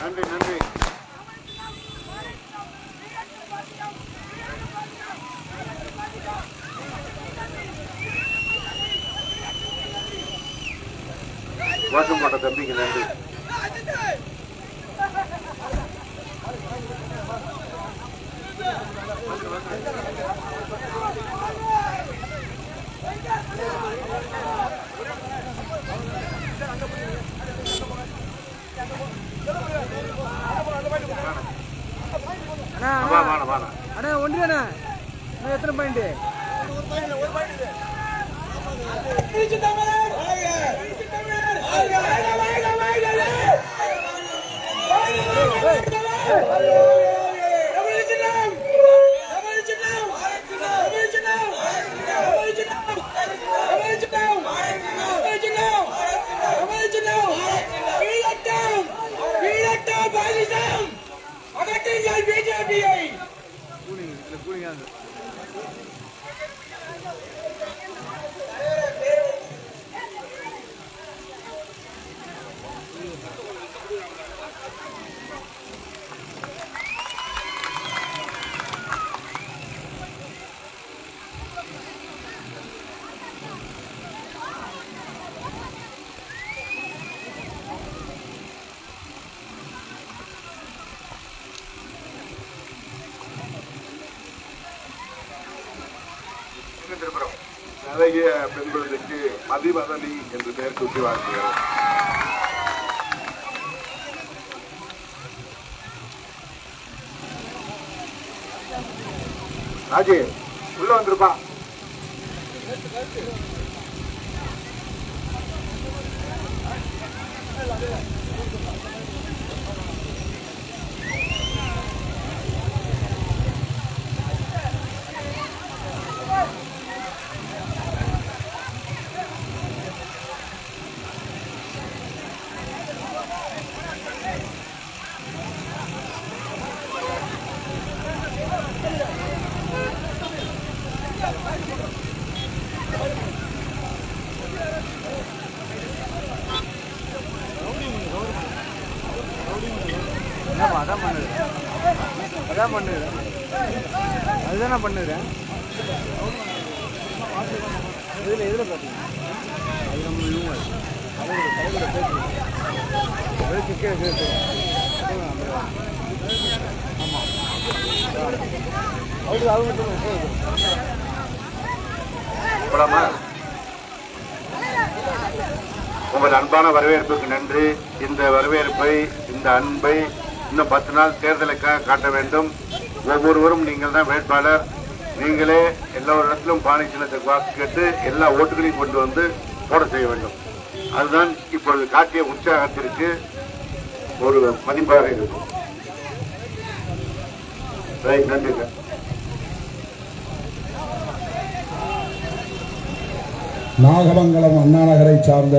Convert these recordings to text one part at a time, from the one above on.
நன்றி நன்றி கோஷம் போட்ட தம்பிக்கு நன்றி. அண்ணா. வாடா அண்ணா எத்தனை பாயிண்ட் பிஜேபியை கூலிங் இல்லை கூலிங்காக இருக்கு திருப்புறம் நிறைய பெண்களுக்கு மதிவதனி என்று பெயர் சூட்டி வாழ்த்துகிறோம். ராஜி உள்ள வந்திருப்பா. என்னப்பா அதான் பண்ணுது அதான் பண்ணுறேன் அதுதான் நான் பண்ணுறேன் இதில் எதில் பார்த்தீங்க அது நம்ம இவங்க பேசுகிறோம் கீழே கேட்டு ஆமாம் அவருக்கு உங்கள் அன்பான வரவேற்புக்கு நன்றி. இந்த வரவேற்பை இந்த அன்பை இன்னும் பத்து நாள் தேர்தலுக்காக காட்ட வேண்டும். ஒவ்வொருவரும் நீங்கள் தான் வேட்பாளர். நீங்களே எல்லா இடத்திலும் பானை சின்னத்துக்கு வாக்கு கேட்டு எல்லா ஓட்டுகளையும் கொண்டு வந்து போட செய்ய வேண்டும். அதுதான் இப்பொழுது காட்டிய உற்சாகத்திற்கு ஒரு மதிப்பாக இருக்கும். Right sir. நாகமங்கலம் அண்ணா நகரை சார்ந்த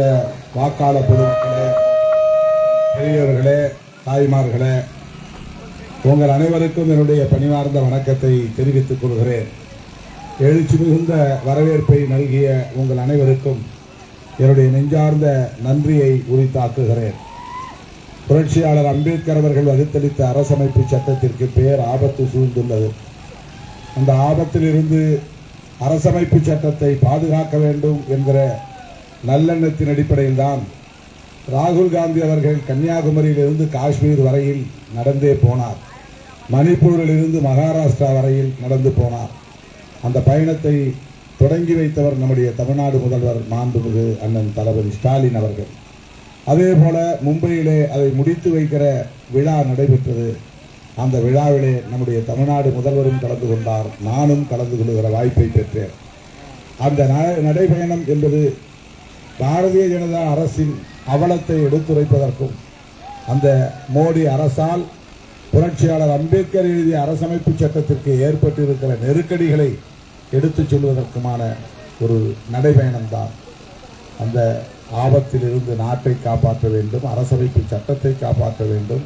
வாக்காளர் பொதுமக்களே பெரியவர்களே தாய்மார்களே உங்கள் அனைவருக்கும் என்னுடைய பணிவார்ந்த வணக்கத்தை தெரிவித்துக் கொள்கிறேன். எழுச்சி மிகுந்த வரவேற்பை நல்கிய உங்கள் அனைவருக்கும் என்னுடைய நெஞ்சார்ந்த நன்றியை உரித்தாக்குகிறேன். புரட்சியாளர் அம்பேத்கர் அவர்கள் வகுத்தளித்த அரசமைப்பு சட்டத்திற்கு பேர் ஆபத்து சூழ்ந்துள்ளது. அந்த ஆபத்திலிருந்து அரசமைப்பு சட்டத்தை பாதுகாக்க வேண்டும் என்கிற நல்லெண்ணத்தின் அடிப்படையில்தான் ராகுல் காந்தி அவர்கள் கன்னியாகுமரியிலிருந்து காஷ்மீர் வரையில் நடந்தே போனார். மணிப்பூரிலிருந்து மகாராஷ்டிரா வரையில் நடந்து போனார். அந்த பயணத்தை தொடங்கி வைத்தவர் நம்முடைய தமிழ்நாடு முதல்வர் மாண்புமிகு அண்ணன் தளபதி ஸ்டாலின் அவர்கள். அதே போல மும்பையிலே அதை முடித்து வைக்கிற விழா நடைபெற்றது. அந்த விழாவிலே நம்முடைய தமிழ்நாடு முதல்வரும் கலந்து கொண்டார். நானும் கலந்து கொள்கிற வாய்ப்பை பெற்றேன். அந்த நடைபயணம் என்பது பாரதிய ஜனதா அரசின் அவலத்தை எடுத்துரைப்பதற்கும் அந்த மோடி அரசால் புரட்சியாளர் அம்பேத்கர் எழுதிய அரசமைப்பு சட்டத்திற்கு ஏற்பட்டிருக்கிற நெருக்கடிகளை எடுத்துச் சொல்வதற்குமான ஒரு நடைபயணம்தான். அந்த ஆபத்தில் இருந்து நாட்டை காப்பாற்ற வேண்டும் அரசமைப்பு சட்டத்தை காப்பாற்ற வேண்டும்.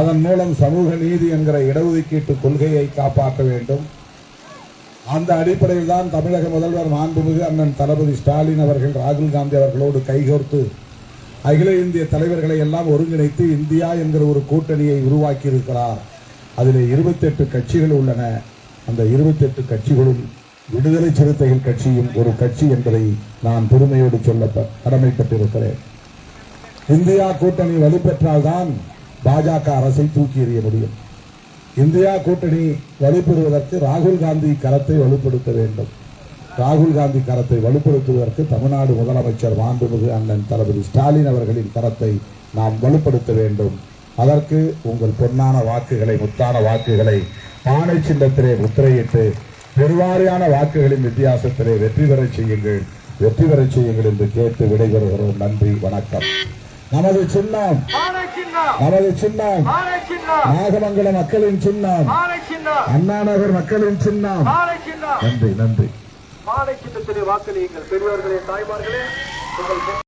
அதன் மூலம் சமூக நீதி என்கிற இடஒதுக்கீட்டு கொள்கையை காப்பாற்ற வேண்டும். அந்த அடிப்படையில் தான் தமிழக முதல்வர் மாண்புமிகு அண்ணன் தளபதி ஸ்டாலின் அவர்கள் ராகுல் காந்தி அவர்களோடு கைகோர்த்து அகில இந்திய தலைவர்களை எல்லாம் ஒருங்கிணைத்து இந்தியா என்கிற ஒரு கூட்டணியை உருவாக்கி இருக்கிறார் அதில் இருபத்தெட்டு கட்சிகள் உள்ளன. அந்த இருபத்தெட்டு கட்சிகளும் விடுதலை சிறுத்தைகள் கட்சியும் ஒரு கட்சி என்பதை நான் பெருமையோடு சொல்ல கடமைப்பட்டிருக்கிறேன். இந்தியா கூட்டணி வலுப்பெற்றால்தான் பாஜக அரசை தூக்கி எறிய முடியும். இந்தியா கூட்டணி வலுப்பெறுவதற்கு ராகுல் காந்தி கரத்தை வலுப்படுத்த வேண்டும். ராகுல் காந்தி கரத்தை வலுப்படுத்துவதற்கு தமிழ்நாடு முதலமைச்சர் மாண்புமிகு அண்ணன் தளபதி ஸ்டாலின் அவர்களின் கரத்தை நாம் வலுப்படுத்த வேண்டும். அதற்கு உங்கள் பொன்னான வாக்குகளை முத்தான வாக்குகளை பானை சின்னத்திலே முத்திரையிட்டு பெருவாரியான வாக்குகளின் வித்தியாசத்திலே வெற்றி பெறச் செய்யுங்கள். வெற்றி பெறச் செய்யுங்கள் என்று கேட்டு விடைபெறுகிறோம். நன்றி வணக்கம். நமது சின்னம். நமது சின்னம். நாகமங்கல மக்களின் சின்னம். அண்ணா நகர் மக்களின் சின்னம். நன்றி நன்றி. மாலை சின்னத்திலே வாக்களியுங்கள். பெரியவர்களே தாய்மார்களே உங்கள்